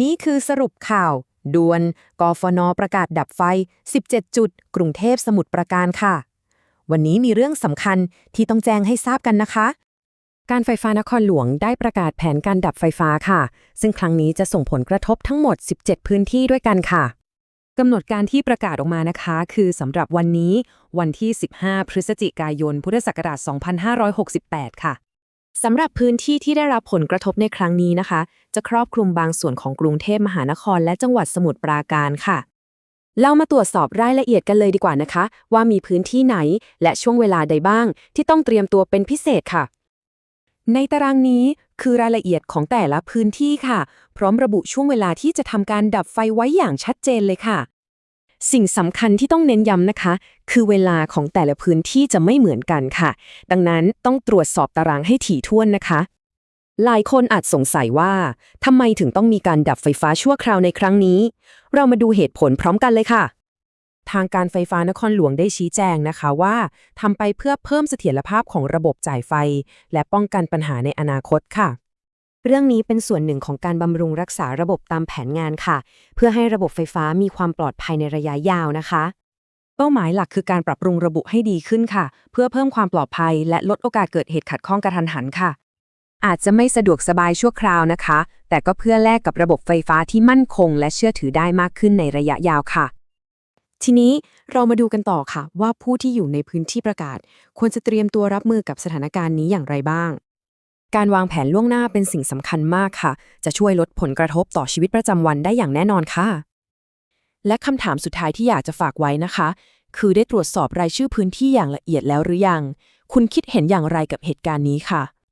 นี่คือสรุปข่าวด่วน กฟน ประกาศดับไฟ 17 จุด กรุงเทพสมุทรปราการค่ะ วันนี้มีเรื่องสำคัญที่ต้องแจ้งให้ทราบกันนะคะ การไฟฟ้านครหลวงได้ประกาศแผนการดับไฟฟ้าค่ะ ซึ่งครั้งนี้จะส่งผลกระทบทั้งหมด 17 พื้นที่ด้วยกันค่ะกำหนดการที่ประกาศออกมานะคะ คือสำหรับวันนี้ วันที่ 15 พฤศจิกายน พุทธศักราช 2568 ค่ะสำหรับพื้นที่ที่ได้รับผลกระทบในครั้งนี้นะคะ จะครอบคลุมบางส่วนของกรุงเทพมหานครและจังหวัดสมุทรปราการค่ะ เรามาตรวจสอบรายละเอียดกันเลยดีกว่านะคะ ว่ามีพื้นที่ไหนและช่วงเวลาใดบ้าง ที่ต้องเตรียมตัวเป็นพิเศษค่ะ ในตารางนี้คือรายละเอียดของแต่ละพื้นที่ค่ะ พร้อมระบุช่วงเวลาที่จะทำการดับไฟไว้อย่างชัดเจนเลยค่ะ สิ่งสำคัญที่ต้องเน้นย้ำนะคะ คือเวลาของแต่ละพื้นที่จะไม่เหมือนกันค่ะ ดังนั้นต้องตรวจสอบตารางให้ถี่ถ้วนนะคะ หลายคนอาจสงสัยว่าทำไมถึงต้องมีการดับไฟฟ้าชั่วคราวในครั้งนี้ เรามาดูเหตุผลพร้อมกันเลยค่ะ ทางการไฟฟ้านครหลวงได้ชี้แจงนะคะว่าทำไปเพื่อเพิ่มเสถียรภาพของระบบจ่ายไฟ และป้องกันปัญหาในอนาคตค่ะ เรื่องนี้เป็นส่วนหนึ่งของการบำรุงรักษาระบบตามแผนงานค่ะ เพื่อให้ระบบไฟฟ้ามีความปลอดภัยในระยะยาวนะคะเป้าหมายหลักคือการปรับปรุงระบบให้ดีขึ้นค่ะ เพื่อเพิ่มความปลอดภัยและลดโอกาสเกิดเหตุขัดข้องกระทันหันค่ะ อาจจะไม่สะดวกสบายชั่วคราวนะคะ แต่ก็เพื่อแลกกับระบบไฟฟ้าที่มั่นคง และเชื่อถือได้มากขึ้นในระยะยาวค่ะ ทีนี้เรามาดูกันต่อค่ะ ว่าผู้ที่อยู่ในพื้นที่ประกาศ ควรจะเตรียมตัวรับมือกับสถานการณ์นี้อย่างไรบ้าง การวางแผนล่วงหน้าเป็นสิ่งสำคัญมากค่ะ จะช่วยลดผลกระทบต่อชีวิตประจำวันได้อย่างแน่นอนค่ะ และคำถามสุดท้ายที่อยากจะฝากไว้นะคะ คือได้ตรวจสอบรายชื่อพื้นที่อย่างละเอียดแล้วหรือยัง คุณคิดเห็นอย่างไรกับเหตุการณ์นี้ค่ะ